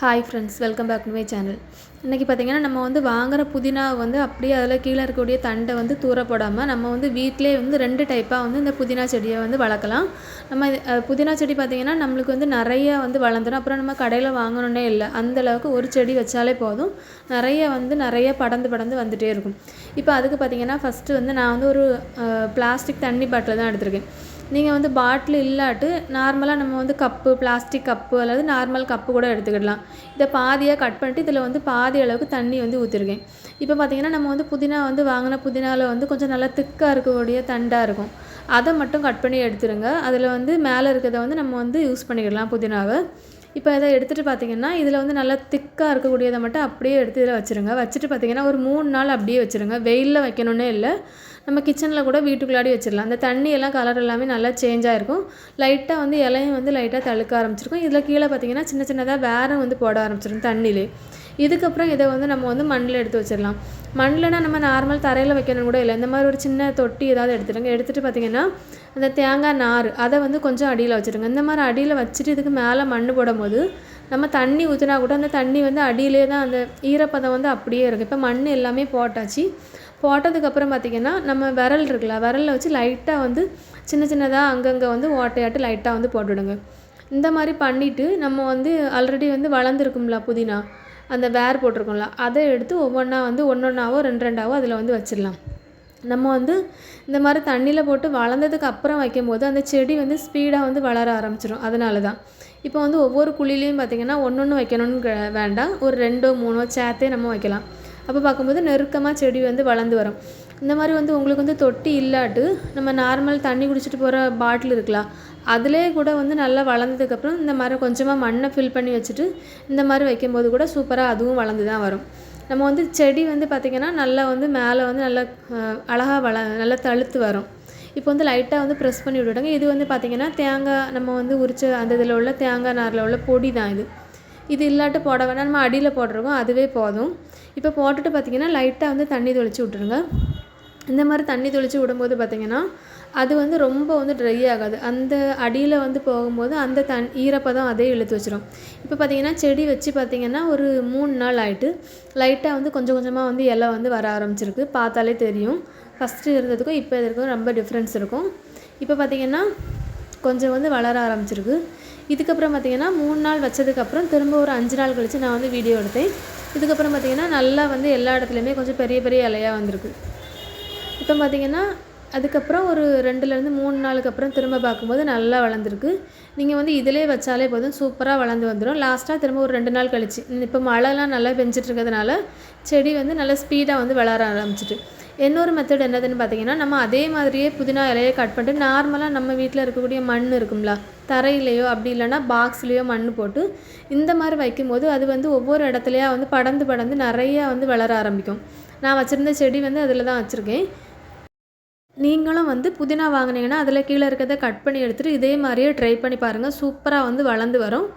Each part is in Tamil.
Hi friends welcome back to my channel இன்றைக்கி பார்த்திங்கன்னா நம்ம வந்து வாங்குகிற புதினா வந்து அப்படியே அதில் கீழே இருக்கக்கூடிய தண்டை வந்து தூரப்படாமல் நம்ம வந்து வீட்டிலே வந்து ரெண்டு டைப்பாக வந்து இந்த புதினா செடியை வந்து வளர்க்கலாம். நம்ம புதினா செடி பார்த்திங்கன்னா நம்மளுக்கு வந்து நிறைய வந்து வளர்ந்துடும். அப்புறம் நம்ம கடையில் வாங்கணுன்னே இல்லை. அந்தளவுக்கு ஒரு செடி வச்சாலே போதும். நிறைய வந்து நிறைய படந்து படந்து வந்துகிட்டே இருக்கும். இப்போ அதுக்கு பார்த்திங்கன்னா ஃபஸ்ட்டு வந்து நான் வந்து ஒரு பிளாஸ்டிக் தண்ணி பாட்டில் தான் எடுத்திருக்கேன். நீங்கள் வந்து பாட்டில் இல்லாட்டு நார்மலாக நம்ம வந்து கப்பு பிளாஸ்டிக் கப்பு அல்லது நார்மல் கப்பு கூட எடுத்துக்கிடலாம். இதை பாதியாக கட் பண்ணிட்டு இதில் வந்து பாதி அளவுக்கு தண்ணி வந்து ஊற்றிருக்கேன் இப்போ பார்த்திங்கன்னா நம்ம வந்து புதினா வந்து வாங்கின புதினாவில் வந்து கொஞ்சம் நல்லா திக்காக இருக்கக்கூடிய தண்டாக இருக்கும். அதை மட்டும் கட் பண்ணி எடுத்துருங்க. அதில் வந்து மேலே இருக்கிறத வந்து நம்ம வந்து யூஸ் பண்ணிக்கிடலாம் புதினாவை. இப்போ இதை எடுத்துகிட்டு பார்த்தீங்கன்னா இதில் வந்து நல்லா திக்காக இருக்கக்கூடியதை மட்டும் அப்படியே எடுத்து இதில் வச்சுருங்க. வச்சுட்டு பார்த்தீங்கன்னா ஒரு மூணு நாள் அப்படியே வச்சுருங்க. வெயிலில் வைக்கணுன்னே இல்லை. நம்ம கிச்சனில் கூட வீட்டுக்குள்ளாடி வச்சிடலாம். அந்த தண்ணி எல்லாம் கலர் எல்லாமே நல்லா சேஞ்ச் ஆகிருக்கும் லைட்டாக வந்து இலையும் வந்து லைட்டாக தழுக்க ஆரம்பிச்சிருக்கும். இதில் கீழே பார்த்தீங்கன்னா சின்ன சின்னதாக வேறு வந்து போட ஆரம்பிச்சிடும் தண்ணியிலே. இதுக்கப்புறம் இதை வந்து நம்ம வந்து மண்ணில் எடுத்து வச்சிடலாம். மண்ணில்னா நம்ம நார்மல் தரையில் வைக்கணும் கூட இல்லை. இந்த மாதிரி ஒரு சின்ன தொட்டி ஏதாவது எடுத்துடுங்க. எடுத்துகிட்டு பார்த்தீங்கன்னா அந்த தேங்காய் நார் அதை வந்து கொஞ்சம் அடியில் வச்சுருங்க இந்த மாதிரி அடியில் வச்சுட்டு இதுக்கு மேலே மண் போடும்போது நம்ம தண்ணி ஊற்றினா கூட அந்த தண்ணி வந்து அடியிலே தான் அந்த ஈரப்பதம் வந்து அப்படியே இருக்குது இப்போ மண் எல்லாமே போட்டாச்சு. போட்டதுக்கப்புறம் பார்த்திங்கன்னா நம்ம விரல் இருக்குல்ல விரலில் வச்சு லைட்டாக வந்து சின்ன சின்னதாக அங்கங்கே வந்து ஓட்டையாட்டு லைட்டாக வந்து போட்டுவிடுங்க இந்த மாதிரி பண்ணிவிட்டு நம்ம வந்து ஆல்ரெடி வந்து வளர்ந்துருக்கும்ல புதினா. அந்த வேர் போட்டிருக்கோம்ல அதை எடுத்து ஒவ்வொன்றா வந்து ஒன்று ஒன்றாவோ ரெண்டு ரெண்டாவோ அதில் வந்து வச்சிடலாம். நம்ம வந்து இந்த மாதிரி தண்ணியில் போட்டு வளர்ந்ததுக்கு அப்புறம் வைக்கும்போது அந்த செடி வந்து ஸ்பீடாக வந்து வளர ஆரம்பிச்சிடும் அதனால தான் இப்போ வந்து ஒவ்வொரு குழிலையும் பார்த்திங்கன்னா ஒன்று ஒன்று வைக்கணும்னு வேண்டாம். ஒரு ரெண்டோ மூணோ சேர்த்தே நம்ம வைக்கலாம். அப்போ பார்க்கும்போது நெருக்கமாக செடி வந்து வளர்ந்து வரும். இந்த மாதிரி வந்து உங்களுக்கு வந்து தொட்டி இல்லாட்டு நம்ம நார்மல் தண்ணி குடிச்சிட்டு போகிற பாட்டில் இருக்கலாம் அதிலே கூட வந்து நல்லா வளர்ந்ததுக்கப்புறம் இந்த மாதிரி கொஞ்சமாக மண்ணை ஃபில் பண்ணி வச்சுட்டு இந்த மாதிரி வைக்கும்போது கூட சூப்பராக அதுவும் வளர்ந்து தான் வரும். நம்ம வந்து செடி வந்து பார்த்திங்கன்னா நல்லா வந்து மேலே வந்து நல்லா அழகாக வள நல்லா தழுத்து வரும். இப்போ வந்து லைட்டாக வந்து ப்ரெஸ் பண்ணி விட்டுவிடுங்க இது வந்து பார்த்திங்கன்னா தேங்காய் நம்ம வந்து உரிச்ச அந்த இதில் உள்ள தேங்காய் நாரில் உள்ள பொடி தான் இது. இது இல்லாட்டு போட வேணாம். நம்ம அடியில் போடுறோம் அதுவே போதும். இப்போ போட்டுட்டு பார்த்திங்கன்னா லைட்டாக வந்து தண்ணி தொளிச்சு விட்டுருங்க. இந்த மாதிரி தண்ணி தெளித்து விடும்போது பார்த்திங்கன்னா அது வந்து ரொம்ப வந்து ட்ரை ஆகாது. அந்த அடியில் வந்து போகும்போது அந்த தன் ஈரப்பதம் அதே இழுத்து வச்சிடும் இப்போ பார்த்திங்கன்னா செடி வச்சு பார்த்திங்கன்னா ஒரு மூணு நாள் ஆகிட்டு லைட்டாக வந்து கொஞ்சம் கொஞ்சமாக வந்து இலை வந்து வர ஆரம்பிச்சிருக்கு. பார்த்தாலே தெரியும். ஃபஸ்ட்டு இருந்ததுக்கும் இப்போ இருக்கிறதுக்கும் ரொம்ப டிஃப்ரென்ஸ் இருக்கும். இப்போ பார்த்திங்கன்னா கொஞ்சம் வந்து வளர ஆரம்பிச்சிருக்கு. இதுக்கப்புறம் பார்த்திங்கன்னா மூணு நாள் வச்சதுக்கப்புறம் திரும்ப ஒரு அஞ்சு நாள் கழித்து நான் வந்து வீடியோ எடுத்தேன். இதுக்கப்புறம் பார்த்திங்கன்னா நல்லா வந்து எல்லா இடத்துலையுமே கொஞ்சம் பெரிய பெரிய இலையாக வந்திருக்கு. இப்போ பார்த்திங்கன்னா அதுக்கப்புறம் ஒரு ரெண்டுலேருந்து மூணு நாளுக்கு அப்புறம் திரும்ப பார்க்கும்போது நல்லா வளர்ந்துருக்கு. நீங்கள் வந்து இதிலே வச்சாலே போதும் சூப்பராக வளர்ந்து வந்துடும். லாஸ்ட்டாக திரும்ப ஒரு ரெண்டு நாள் கழிச்சு. இப்போ மழைலாம் நல்லா பெஞ்சிட்டு இருக்கிறதுனால செடி வந்து நல்லா ஸ்பீடாக வந்து வளர ஆரம்பிச்சிட்டு. இன்னொரு மெத்தட் என்னதுன்னு பார்த்தீங்கன்னா நம்ம அதே மாதிரியே புதினா இலையை கட் பண்ணிட்டு நார்மலாக நம்ம வீட்டில் இருக்கக்கூடிய மண் இருக்கும்ல தரையிலையோ அப்படி இல்லைன்னா பாக்ஸ்லேயோ மண் போட்டு இந்த மாதிரி வைக்கும்போது அது வந்து ஒவ்வொரு இடத்துலையா வந்து படந்து படந்து நிறையா வந்து வளர ஆரம்பிக்கும். நான் வச்சுருந்த செடி வந்து அதில் தான் வச்சுருக்கேன். நீங்களும் வந்து புதினா வாங்கினீங்கன்னா அதில் கீழே இருக்கிறத கட் பண்ணி எடுத்துகிட்டு இதே மாதிரியே ட்ரை பண்ணி பாருங்கள் சூப்பராக வந்து வளர்ந்து வரும்.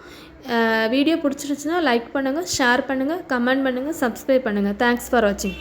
வீடியோ பிடிச்சிருச்சுன்னா லைக் பண்ணுங்கள் ஷேர் பண்ணுங்கள் கமெண்ட் பண்ணுங்கள் சப்ஸ்கிரைப் பண்ணுங்கள் தேங்க்ஸ் ஃபார் வாட்சிங்